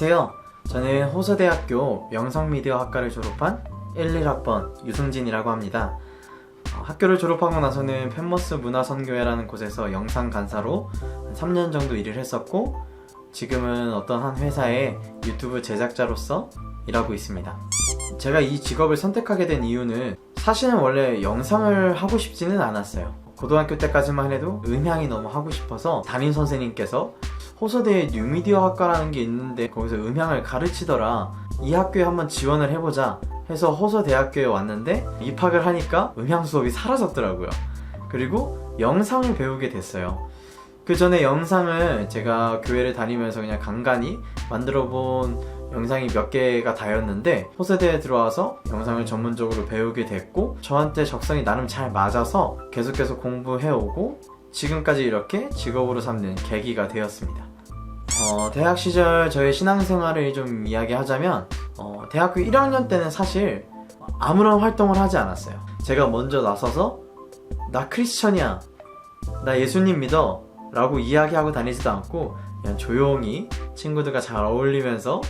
안녕하세요. 저는 호서대학교 영상미디어학과를 졸업한 11학번 유승진이라고 합니다. 어, 학교를 졸업하고 나서는 펜머스 문화선교회라는 곳에서 영상 간사로 한 3년 정도 일을 했었고 지금은 어떤 한 회사의 유튜브 제작자로서 일하고 있습니다. 제가 이 직업을 선택하게 된 이유는 사실은 원래 영상을 하고 싶지는 않았어요. 고등학교 때까지만 해도 음향이 너무 하고 싶어서 담임 선생님께서 호서대에 뉴미디어 학과라는 게 있는데 거기서 음향을 가르치더라. 이 학교에 한번 지원을 해보자 해서 호서대학교에 왔는데 입학을 하니까 음향 수업이 사라졌더라고요. 그리고 영상을 배우게 됐어요. 그 전에 영상을 제가 교회를 다니면서 그냥 간간히 만들어 본 영상이 몇 개가 다였는데 호세대에 들어와서 영상을 전문적으로 배우게 됐고 저한테 적성이 나름 잘 맞아서 계속해서 공부해오고 지금까지 이렇게 직업으로 삼는 계기가 되었습니다. 어, 대학 시절 저의 신앙생활을 좀 이야기하자면 어, 대학교 1학년 때는 사실 아무런 활동을 하지 않았어요. 제가 먼저 나서서 나 크리스천이야. 나 예수님 믿어. 라고 이야기하고 다니지도 않고 그냥 조용히 친구들과 잘 어울리면서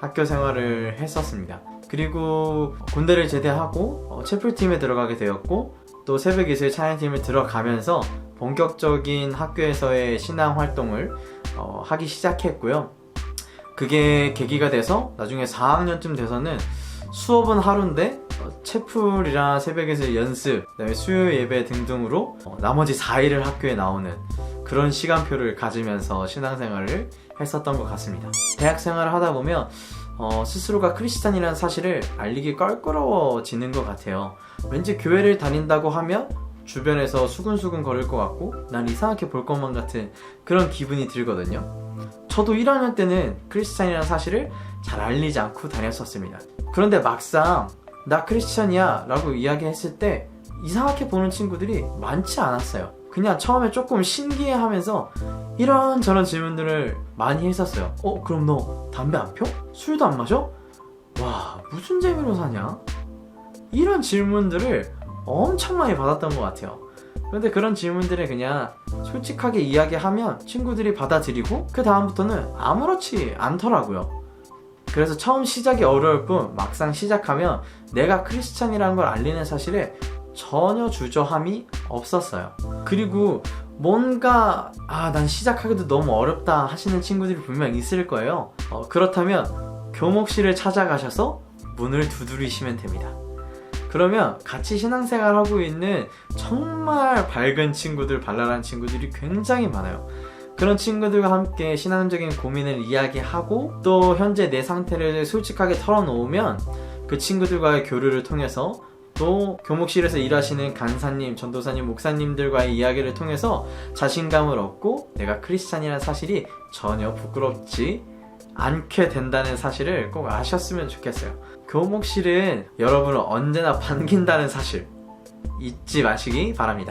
학교 생활을 했었습니다. 그리고 군대를 제대하고 어, 채플팀에 들어가게 되었고 또 새벽 예술 찬양팀을 들어가면서 본격적인 학교에서의 신앙 활동을 어, 하기 시작했고요. 그게 계기가 돼서 나중에 4학년쯤 돼서는 수업은 하루인데 어, 채플이랑 새벽에서 연습, 그다음에 수요 예배 등등으로 어, 나머지 4일을 학교에 나오는 그런 시간표를 가지면서 신앙생활을 했었던 것 같습니다. 대학 생활을 하다 보면 어, 스스로가 크리스찬이라는 사실을 알리기 껄끄러워지는 것 같아요. 왠지 교회를 다닌다고 하면 주변에서 수근수근 거릴 것 같고 난 이상하게 볼 것만 같은 그런 기분이 들거든요. 저도 1학년 때는 크리스찬이라는 사실을 잘 알리지 않고 다녔었습니다. 그런데 막상 나 크리스찬이야 라고 이야기했을 때 이상하게 보는 친구들이 많지 않았어요. 그냥 처음에 조금 신기해 하면서 이런저런 질문들을 많이 했었어요. 어, 그럼 너 담배 안 펴? 술도 안 마셔? 와, 무슨 재미로 사냐? 이런 질문들을 엄청 많이 받았던 것 같아요. 그런데 그런 질문들을 그냥 솔직하게 이야기하면 친구들이 받아들이고 그 다음부터는 아무렇지 않더라고요. 그래서 처음 시작이 어려울 뿐 막상 시작하면 내가 크리스찬이라는 걸 알리는 사실에 전혀 주저함이 없었어요. 그리고 뭔가 아 난 시작하기도 너무 어렵다 하시는 친구들이 분명 있을 거예요. 어, 그렇다면 교목실을 찾아가셔서 문을 두드리시면 됩니다. 그러면 같이 신앙생활 하고 있는 정말 밝은 친구들, 발랄한 친구들이 굉장히 많아요. 그런 친구들과 함께 신앙적인 고민을 이야기하고 또 현재 내 상태를 솔직하게 털어놓으면 그 친구들과의 교류를 통해서 또 교목실에서 일하시는 간사님, 전도사님, 목사님들과의 이야기를 통해서 자신감을 얻고 내가 크리스찬이라는 사실이 전혀 부끄럽지 않게 된다는 사실을 꼭 아셨으면 좋겠어요. 교목실은 여러분을 언제나 반긴다는 사실 잊지 마시기 바랍니다.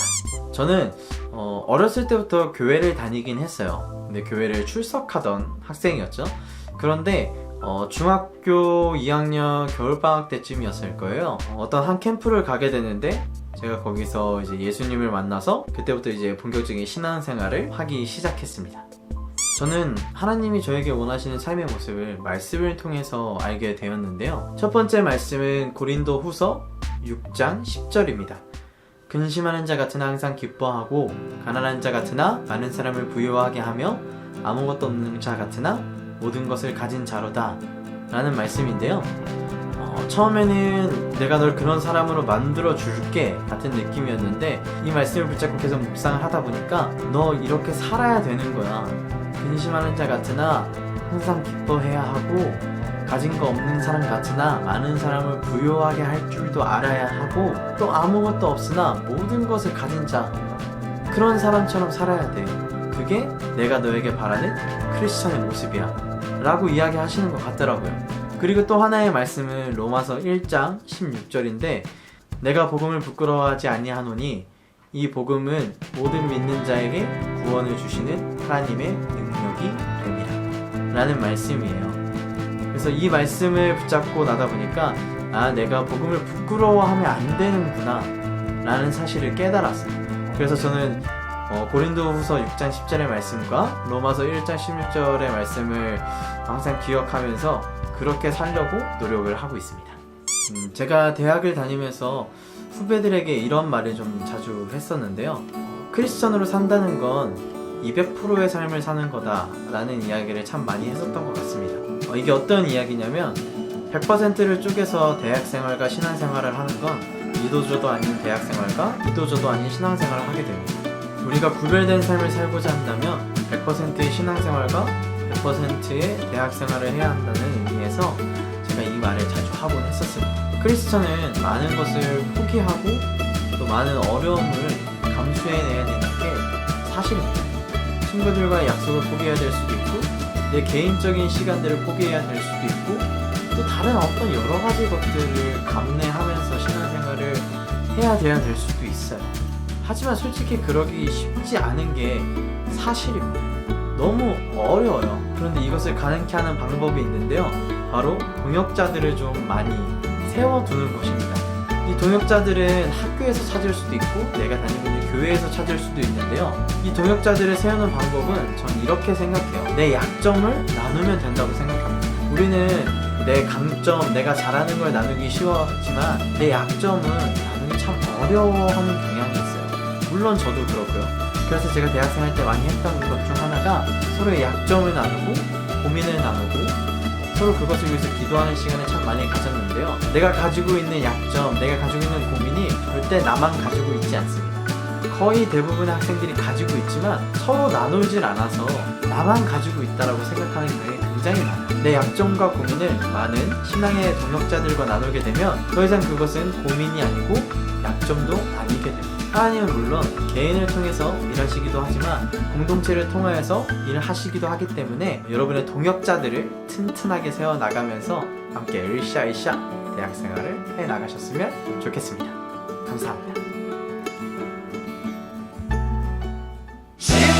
저는 어, 어렸을 때부터 교회를 다니긴 했어요. 근데 교회를 출석하던 학생이었죠. 그런데 어, 중학교 2학년 겨울방학 때쯤이었을 거예요. 어, 떤 한 캠프를 가게 되는데 제가 거기서 이제 예수님을 만나서 그때부터 이제 본격적인 신앙생활을 하기 시작했습니다. 저는 하나님이 저에게 원하시는 삶의 모습을 말씀을 통해서 알게 되었는데요. 첫 번째 말씀은 고린도 후서 6장 10절입니다. 근심하는 자 같으나 항상 기뻐하고 가난한 자 같으나 많은 사람을 부유하게 하며 아무것도 없는 자 같으나 모든 것을 가진 자로다 라는 말씀인데요. 어, 처음에는 내가 널 그런 사람으로 만들어 줄게 같은 느낌이었는데 이 말씀을 붙잡고 계속 묵상을 하다 보니까 너 이렇게 살아야 되는 거야. 근심하는 자 같으나 항상 기뻐해야 하고 가진 거 없는 사람 같으나 많은 사람을 부유하게 할 줄도 알아야 하고 또 아무것도 없으나 모든 것을 가진 자 그런 사람처럼 살아야 돼. 그게 내가 너에게 바라는 크리스천의 모습이야. 라고 이야기하시는 것 같더라고요. 그리고 또 하나의 말씀은 로마서 1장 16절인데 내가 복음을 부끄러워하지 아니하노니 이 복음은 모든 믿는 자에게 구원을 주시는 하나님의 능력이 됩니다. 라는 말씀이에요. 그래서 이 말씀을 붙잡고 나다 보니까 아, 내가 복음을 부끄러워하면 안 되는구나. 라는 사실을 깨달았어요. 그래서 저는 어, 고린도후서 6장 10절의 말씀과 로마서 1장 16절의 말씀을 항상 기억하면서 그렇게 살려고 노력을 하고 있습니다. 음, 제가 대학을 다니면서 후배들에게 이런 말을 좀 자주 했었는데요. 어, 크리스천으로 산다는 건 200%의 삶을 사는 거다라는 이야기를 참 많이 했었던 것 같습니다. 어, 이게 어떤 이야기냐면 100%를 쪼개서 대학 생활과 신앙 생활을 하는 건 이도저도 아닌 대학 생활과 이도저도 아닌 신앙 생활을 하게 됩니다. 우리가 구별된 삶을 살고자 한다면 100%의 신앙 생활과 100%의 대학 생활을 해야 한다는 의미에서 제가 이 말을 자주 하곤 했었습니다. 크리스천은 많은 것을 포기하고 또 많은 어려움을 감수해내야 되는 게 사실입니다. 친구들과의 약속을 포기해야 될 수도 있고 내 개인적인 시간들을 포기해야 될 수도 있고 또 다른 어떤 여러 가지 것들을 감내하면서 신앙생활을 해야 돼야 될 수도 있어요. 하지만 솔직히 그러기 쉽지 않은 게 사실입니다. 너무 어려워요. 그런데 이것을 가능케 하는 방법이 있는데요. 바로 동역자들을 좀 많이 세워두는 것입니다. 이 동역자들은 학교에서 찾을 수도 있고 내가 다니고 있는 교회에서 찾을 수도 있는데요. 이 동역자들을 세우는 방법은 전 이렇게 생각해요. 내 약점을 나누면 된다고 생각합니다. 우리는 내 강점, 내가 잘하는 걸 나누기 쉬웠지만 내 약점은 나누기 참 어려워하는 경향이 있어요. 물론 저도 그렇고요. 그래서 제가 대학생 할 때 많이 했던 것 중 하나가 서로의 약점을 나누고 고민을 나누고 서로 그것을 위해서 기도하는 시간을 참 많이 가졌는데요. 내가 가지고 있는 약점, 내가 가지고 있는 고민이 절대 나만 가지고 있지 않습니다. 거의 대부분의 학생들이 가지고 있지만 서로 나누질 않아서 나만 가지고 있다라고 생각하는 경향이 굉장히 많아요. 내 약점과 고민을 많은 신앙의 동역자들과 나누게 되면 더 이상 그것은 고민이 아니고 약점도 아니게 됩니다. 하나님은 물론 개인을 통해서 일하시기도 하지만 공동체를 통하여서 일을 하시기도 하기 때문에 여러분의 동역자들을 튼튼하게 세워 나가면서 함께 으쌰으쌰 대학 생활을 해 나가셨으면 좋겠습니다. 감사합니다. 신